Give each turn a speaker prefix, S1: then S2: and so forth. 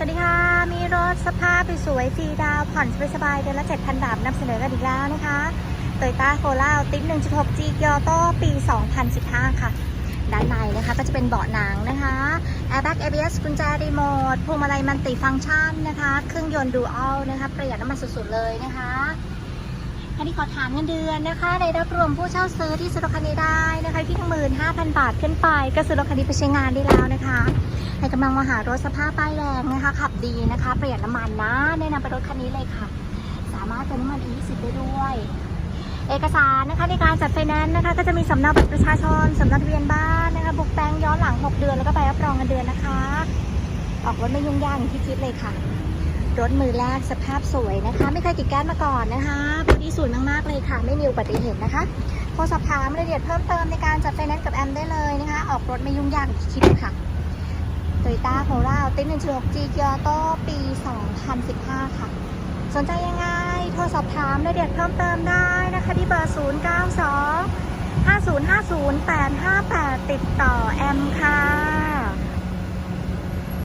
S1: สวัสดีค่ะ มีรถสภาพสวยๆฟรีดาวผ่อนสบายๆเดือนละ 7,000 บาทนำเสนอกันอีกแล้วนะคะโตโยต้าโคล่าติด1.6 G ยวโตปี 2015 ค่ะ ด้านในนะคะก็จะเป็นเบาะหนังนะคะ Airbag ABS กุญแจรีโมทพวงมาลัยมันติฟังก์ชันนะคะ เครื่องยนต์ดูอัลนะคะ ประหยัดน้ำมันสุดๆเลยนะคะอันนี้ขอถามเงินเดือนนะคะในรับรวมผู้เช่าซื้อที่ซื้อรถคันนี้ได้นะคะที่หมื่นห้าพันบาทขึ้นไป ก็ซื้อรถคันนี้ไปใช้งานได้แล้วนะคะ ใครกำลังมาหารถสภาพป้ายแดงนะคะ ขับดีนะคะ ประหยัดน้ำมันนะแนะนำเป็นรถคันนี้เลยค่ะ สามารถเติมน้ำมัน E10 ได้ด้วย เอกสารนะคะในการจัดไฟแนนซ์นะคะ ก็จะมีสำเนาบัตรประชาชนสำเนาทะเบียนบ้านนะคะบุกแปลงย้อนหลัง 6 เดือนแล้วก็ใบรับรองเงินเดือนนะคะ ออกรถไม่ยุ่งยากอย่างที่คิดเลยค่ะ รถมือแรกสภาพสวยนะคะ ไม่เคยติดแก๊สมาก่อนนะคะบอดี้สวยมากๆเลยค่ะ ไม่มีอุบัติเหตุนะคะโทรสอบถามรายละเอียดเพิ่มเติมในการจัดไฟแนนซ์กับแอมได้เลยนะคะ ออกรถไม่ยุ่งยากอย่างที่คิดค่ะ ตโยต้าโคราติน1.6 G เกียวโตปี 2015 ค่ะ สนใจยังไง โทรสอบถามรายละเอียดเพิ่มเติมได้นะคะที่เบอร์ 092 5050 858 ติดต่อแอมค่ะ